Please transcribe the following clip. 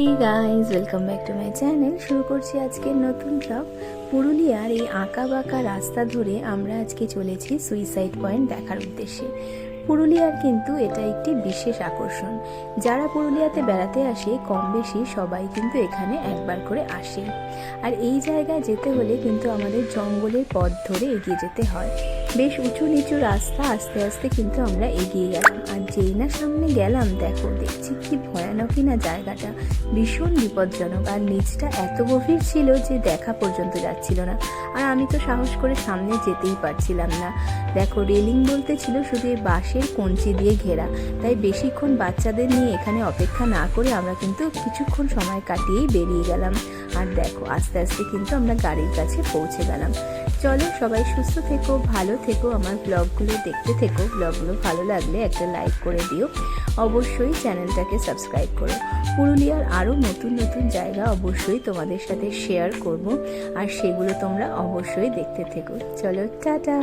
Hey guys welcome back to my channel শুরু করছি আজকের নতুন ব্লগ পুরুলিয়ার এই আঁকা বাঁকা রাস্তা ধরে আমরা আজকে চলেছি সুইসাইড পয়েন্ট দেখার উদ্দেশ্যে। পুরুলিয়ার কিন্তু এটা একটি বিশেষ আকর্ষণ। যারা পুরুলিয়াতে বেড়াতে আসে, কম বেশি সবাই কিন্তু এখানে একবার করে আসে। আর এই জায়গায় যেতে হলে কিন্তু আমাদের জঙ্গলের পথ ধরে এগিয়ে যেতে হয়। বেশ উঁচু নিচু রাস্তা আস্তে আস্তে কিন্তু আমরা এগিয়ে গেলাম। আর যেই না সামনে গেলাম, দেখো, দেখছি কি ভয়ানকই না জায়গাটা। ভীষণ বিপজ্জনক। আর নিচটা এত গভীর ছিল যে দেখা পর্যন্ত যাচ্ছিল না। আর আমি তো সাহস করে সামনে যেতেই পারছিলাম না। দেখো, রেলিং বলতে ছিল শুধু এই বাঁশের কঞ্চি দিয়ে ঘেরা। তাই বেশিক্ষণ বাচ্চাদের নিয়ে এখানে অপেক্ষা না করে আমরা কিন্তু কিছুক্ষণ সময় কাটিয়েই বেরিয়ে গেলাম। আর দেখো, আস্তে আস্তে কিন্তু আমরা গাড়ির কাছে পৌঁছে গেলাম। চলো সবাই সুস্থ থেকো, ভালো থেকো, আমার ব্লগগুলো দেখতে থেকো। ব্লগগুলো ভালো লাগলে একটা লাইক করে দিও। অবশ্যই চ্যানেলটাকে সাবস্ক্রাইব করো। পুরুলিয়ার আরও নতুন নতুন জায়গা অবশ্যই তোমাদের সাথে শেয়ার করব। আর সেগুলো তোমরা অবশ্যই দেখতে থেকো। চলো, টাটা!